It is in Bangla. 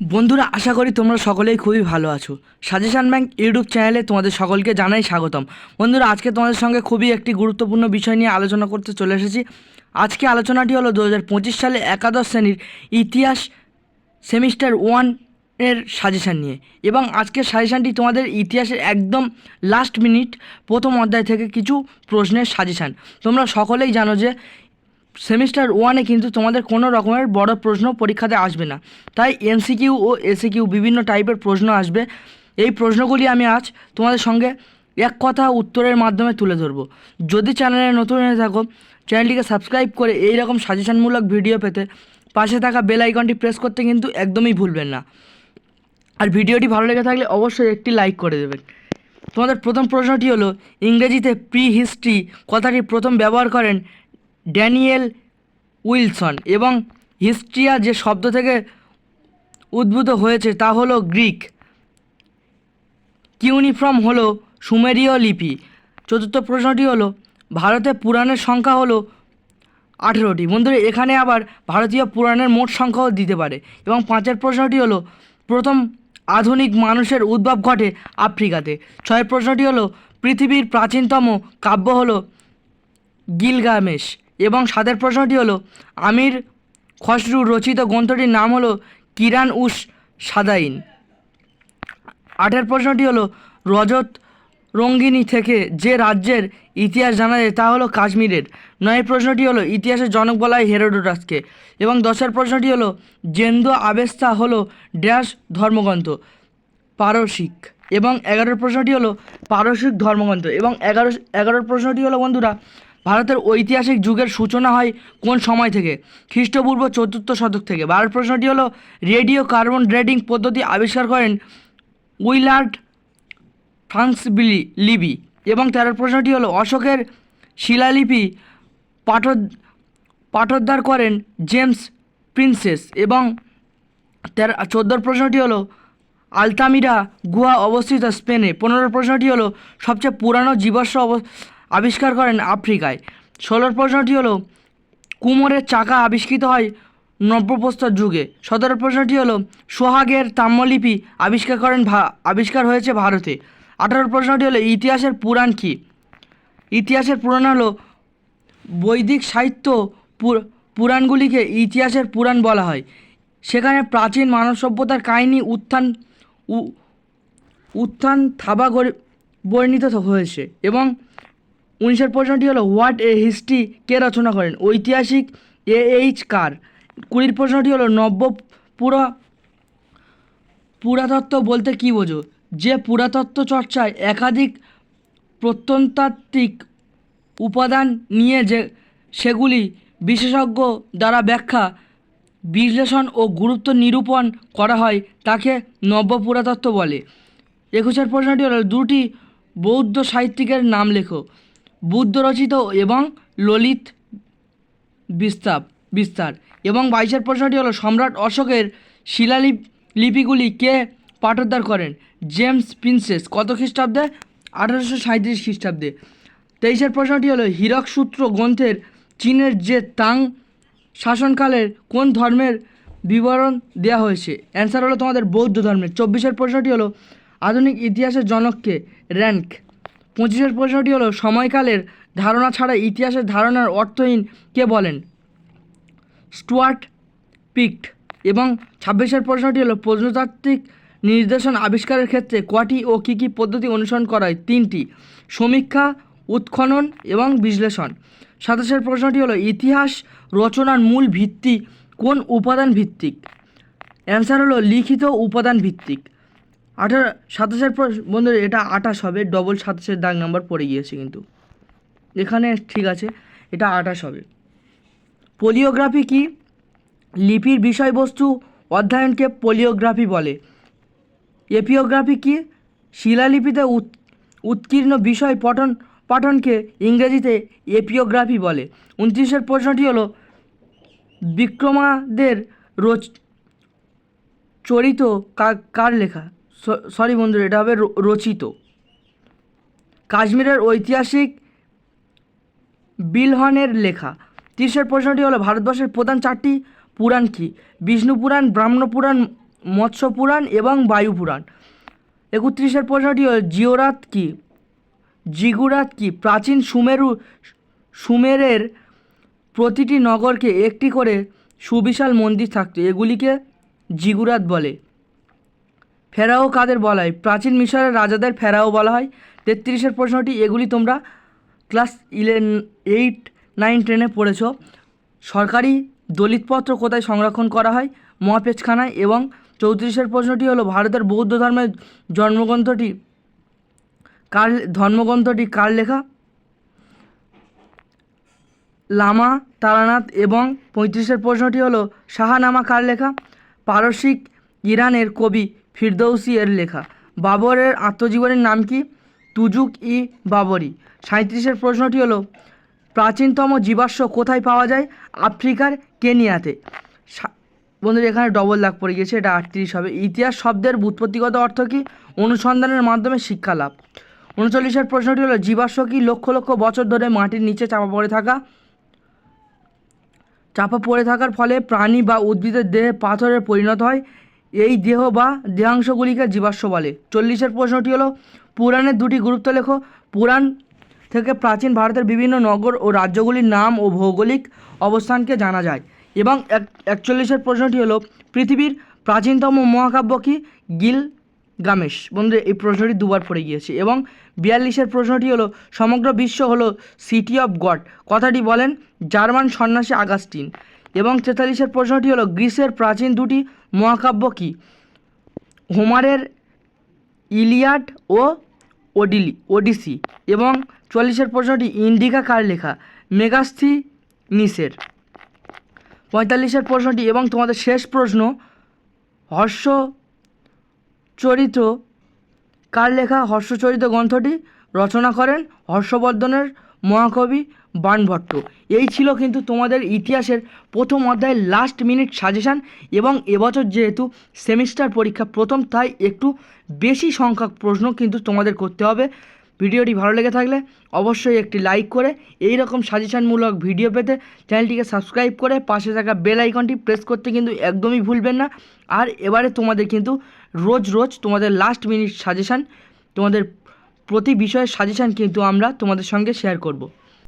বন্ধুরা, আশা করি তোমরা সকলেই খুবই ভালো আছো। সাজেশান ব্যাংক ইউটিউব চ্যানেলে তোমাদের সকলকে জানাই স্বাগতম। বন্ধুরা, আজকে তোমাদের সঙ্গে খুবই একটি গুরুত্বপূর্ণ বিষয় নিয়ে আলোচনা করতে চলে এসেছি। আজকে আলোচনাটি হলো দু হাজার পঁচিশ সালে একাদশ শ্রেণির ইতিহাস সেমিস্টার ওয়ানের সাজেশান নিয়ে। এবং আজকের সাজেশানটি তোমাদের ইতিহাসের একদম লাস্ট মিনিট প্রথম অধ্যায় থেকে কিছু প্রশ্নের সাজেশান তোমরা সকলেই জানো যে সেমিস্টার ওয়ানে কিন্তু তোমাদের কোনো রকমের বড় প্রশ্ন পরীক্ষাতে আসবে না। তাই এমসিকিউ ও এসিকিউ বিভিন্ন টাইপের প্রশ্ন আসবে। এই প্রশ্নগুলি আমি আজ তোমাদের সঙ্গে এক কথা উত্তরের মাধ্যমে তুলে ধরবো। যদি চ্যানেলে নতুন হয়ে থাকো, চ্যানেলটিকে সাবস্ক্রাইব করে এই রকম সাজেশনমূলক ভিডিও পেতে পাশে থাকা বেল আইকনটি প্রেস করতে কিন্তু একদমই ভুলবেন না। আর ভিডিওটি ভালো লেগে থাকলে অবশ্যই একটি লাইক করে দেবেন। তোমাদের প্রথম প্রশ্নটি হলো, ইংরেজিতে প্রি হিস্ট্রি কথাটি প্রথম ব্যবহার করেন ড্যানিয়েল উইলসন এবং হিস্ট্রিয়া যে শব্দ থেকে উদ্ভূত হয়েছে তা হলো গ্রিক। কিউনিফর্ম হলো সুমেরীয় লিপি। চতুর্থ প্রশ্নটি হলো, ভারতে পুরাণের সংখ্যা হলো আঠেরোটি। বন্ধুরা, এখানে আবার ভারতীয় পুরাণের মোট সংখ্যাও দিতে পারে। এবং পাঁচের প্রশ্নটি হলো, প্রথম আধুনিক মানুষের উদ্ভব ঘটে আফ্রিকাতে। ছয়ের প্রশ্নটি হলো, পৃথিবীর প্রাচীনতম কাব্য হলো গিলগামেশ। এবং সাতের প্রশ্নটি হলো, আমির খসরু রচিত গ্রন্থটির নাম হলো কিরান উস সাদাইন। আটের প্রশ্নটি হলো, রজত রঙ্গিনী থেকে যে রাজ্যের ইতিহাস জানা যায় তা হলো কাশ্মীরের। নয় প্রশ্নটি হলো, ইতিহাসের জনক বলা হয় হেরোডোটাসকে। এবং দশের প্রশ্নটি হলো জেন্দ্র আবেস্তা হলো ড্যাশ ধর্মগ্রন্থ, পারসিক। এবং এগারোর প্রশ্নটি হলো, পারসিক ধর্মগ্রন্থ। এবং এগারো, এগারোর প্রশ্নটি হলো, বন্ধুরা ভারতের ঐতিহাসিক যুগের সূচনা হয় কোন সময় থেকে? খ্রিস্টপূর্ব চতুর্থ শতক থেকে। বারোর প্রশ্নটি হলো, রেডিও কার্বন ডেটিং পদ্ধতি আবিষ্কার করেন উইলার্ড ফ্রান্সবিলি লিবি এবং তেরো প্রশ্নটি হলো, অশোকের শিলালিপি পাঠ পাঠোদ্ধার করেন জেমস প্রিন্সেস এবং তেরো চোদ্দোর প্রশ্নটি হলো, আলতামিরা গুহা অবস্থিত স্পেনে। পনেরো প্রশ্নটি হলো, সবচেয়ে পুরানো জীবাশ্ম অব- আবিষ্কার করেন আফ্রিকায়। ষোলোর প্রশ্নটি হলো, কুমোরের চাকা আবিষ্কৃত হয় নব্যপ্রস্তর যুগে। সতেরো প্রশ্নটি হলো, সোহাগের তাম্রলিপি আবিষ্কার করেন আবিষ্কার হয়েছে ভারতে। আঠারো প্রশ্নটি হলো, ইতিহাসের পুরাণ কী? ইতিহাসের পুরাণ হলো, বৈদিক সাহিত্য পুর- পুরাণগুলিকে ইতিহাসের পুরাণ বলা হয়। সেখানে প্রাচীন মানব সভ্যতার কাহিনী উত্থান উত্থান থাবা বর্ণিত হয়েছে এবং উনিশের প্রশ্নটি হলো হোয়াট এ হিস্ট্রি কে রচনা করেন? ঐতিহাসিক এ এইচ কার? কুড়ির প্রশ্নটি হলো, নব্য পুরা পুরাতত্ত্ব বলতে কী বোঝো? যে পুরাতত্ত্ব চর্চায় একাধিক প্রত্যন্তাত্ত্বিক উপাদান নিয়ে যে, সেগুলি বিশেষজ্ঞ দ্বারা ব্যাখ্যা, বিশ্লেষণ ও গুরুত্ব নিরূপণ করা হয়, তাকে নব্য পুরাতত্ত্ব বলে। একুশের প্রশ্নটি হলো, দুটি বৌদ্ধ সাহিত্যিকের নাম লেখো। বুদ্ধ রচিত এবং ললিত বিস্তার বিস্তার। এবং বাইশের প্রশ্নটি হলো, সম্রাট অশোকের শিলালিপ লিপিগুলি কে পাঠোদ্ধার করেন? James Prinsep. কত খ্রিস্টাব্দে? আঠারোশো সাঁত্রিশ খ্রিস্টাব্দে। তেইশের প্রশ্নটি হলো হীরক সূত্র গ্রন্থের চীনের যে তাং শাসনকালের কোন ধর্মের বিবরণ দেওয়া হয়েছে? অ্যান্সার হলো তোমাদের বৌদ্ধ ধর্মের। চব্বিশের প্রশ্নটি হলো, আধুনিক ইতিহাসের জনককে র্যাঙ্ক পঁচিশের প্রশ্নটি হলো, সময়কালের ধারণা ছাড়া ইতিহাসের ধারণার অর্থহীন কে বলেন? Stuart Piggott. এবং ছাব্বিশের প্রশ্নটি হলো, প্রত্নতাত্ত্বিক নির্দেশন আবিষ্কারের ক্ষেত্রে কটি ও কী কী পদ্ধতি অনুসরণ করা হয়? তিনটি, সমীক্ষা, উৎখনন এবং বিশ্লেষণ। সাতাশের প্রশ্নটি হলো, ইতিহাস রচনার মূল ভিত্তি কোন উপাদান ভিত্তিক? অ্যান্সার হলো, লিখিত উপাদান ভিত্তিক। আঠারো, সাতাশের প্রশ্ন বন্ধুরা, এটা আঠাশ হবে ডবল সাতাশের দাগ নাম্বার পড়ে গিয়েছে কিন্তু। এখানে ঠিক আছে, এটা আঠাশ হবে। পোলিওগ্রাফি কি? লিপির বিষয়বস্তু অধ্যয়নকে পোলিওগ্রাফি বলে। এপিওগ্রাফি কি? শিলালিপিতে উৎ, উৎকীর্ণ বিষয় পঠন, পঠনকে ইংরেজিতে এপিওগ্রাফি বলে। উনত্রিশের প্রশ্নটি হলো, বিক্রমাদের রোচ, চরিত কার লেখা? সরি বন্ধুরা, এটা হবে রচিত। কাশ্মীরের ঐতিহাসিক বিলহনের লেখা। তিরিশের প্রশ্নটি হলো, ভারতবর্ষের প্রধান চারটি পুরাণ কী? বিষ্ণু পুরাণ, ব্রাহ্মণ পুরাণ, মৎস্য পুরাণ এবং বায়ু পুরাণ। একত্রিশের প্রশ্নটি হল, জিওরাত কি? জিগুরাত কি? প্রাচীন সুমেরু, সুমেরের প্রতিটি নগরকে একটি করে সুবিশাল মন্দির থাকতো। এগুলিকে জিগুরাত বলে। ফেরাও কাদের বলা হয়? প্রাচীন মিশরের রাজাদের ফেরাও বলা হয়। তেত্রিশের প্রশ্নটি, এগুলি তোমরা ক্লাস ইলেভেন এইট, নাইন, টেনে পড়েছ। সরকারি দলিতপত্র কোথায় সংরক্ষণ করা হয়? মহাপেজখানায় এবং চৌত্রিশের প্রশ্নটি হলো, ভারতের বৌদ্ধ ধর্মের জন্মগ্রন্থটি কার, ধর্মগ্রন্থটি কার লেখা? লামা, তারানাথ এবং পঁয়ত্রিশের প্রশ্নটি হলো, শাহানামা কার লেখা? পারসিক ইরানের কবি ফিরদৌসি এর লেখা। বাবরের আত্মজীবনীর নাম কি? তুজুক ই বাবরি। সাঁত্রিশের প্রশ্নটি হলো, প্রাচীনতম জীবাশ্ম কোথায় পাওয়া যায়? আফ্রিকার কেনিয়াতে। বন্ধুরা, এখানে ডবল দাগ পড়ে গিয়েছে, এটা আটত্রিশ হবে। ইতিহাস শব্দের ব্যুৎপত্তিগত অর্থ কী? অনুসন্ধানের মাধ্যমে শিক্ষা লাভ। উনচল্লিশের প্রশ্নটি হলো, জীবাশ্ম কি লক্ষ লক্ষ বছর ধরে মাটির নিচে চাপা পড়ে থাকা? চাপা পড়ে থাকার ফলে প্রাণী বা উদ্ভিদের দেহে পাথরে পরিণত হয়? এই দেহ বা দেহাংশগুলিকে জীবাশ্ম বলে। চল্লিশের প্রশ্নটি হলো, পুরাণের দুটি গুরুত্ব লেখো। পুরাণ থেকে প্রাচীন ভারতের বিভিন্ন নগর ও রাজ্যগুলির নাম ও ভৌগোলিক অবস্থানকে জানা যায়। এবং এক, একচল্লিশের প্রশ্নটি হলো, পৃথিবীর প্রাচীনতম মহাকাব্য কি? গিল গামেশ বন্ধু এই প্রশ্নটি দুবার পড়ে গিয়েছে এবং বিয়াল্লিশের প্রশ্নটি হলো, সমগ্র বিশ্ব হলো সিটি অফ গড কথাটি বলেন জার্মান সন্ন্যাসী আগাস্টিন এবং তেতাল্লিশের প্রশ্নটি হলো, গ্রিসের প্রাচীন দুটি মহাকাব্য কি? হোমারের ইলিয়াড ও ওডিলি, ওডিসি এবং চল্লিশের প্রশ্নটি, ইন্ডিকা কার লেখা? মেগাস্থি নিসের। পঁয়তাল্লিশের প্রশ্নটি এবং তোমাদের শেষ প্রশ্ন হর্ষ চরিত কার লেখা হর্ষচরিত গ্রন্থটি? রচনা করেন হর্ষবর্ধনের মহাকবি বাণভট্ট এই ছিল কিন্তু তোমাদের ইতিহাসের প্রথম অধ্যায়ের লাস্ট মিনিট সাজেশান এবং এবছর যেহেতু সেমিস্টার পরীক্ষা প্রথম, তাই একটু বেশি সংখ্যক প্রশ্ন কিন্তু তোমাদের করতে হবে। ভিডিওটি ভালো লেগে থাকলে অবশ্যই একটি লাইক করে এই রকম সাজেশানমূলক ভিডিও পেতে চ্যানেলটিকে সাবস্ক্রাইব করে পাশে থাকা বেল আইকনটি প্রেস করতে কিন্তু একদমই ভুলবেন না। আর এবারে তোমাদের কিন্তু রোজ রোজ তোমাদের লাস্ট মিনিট সাজেশান তোমাদের প্রতি বিষয়ের সাজেশান কিন্তু আমরা তোমাদের সঙ্গে শেয়ার করব।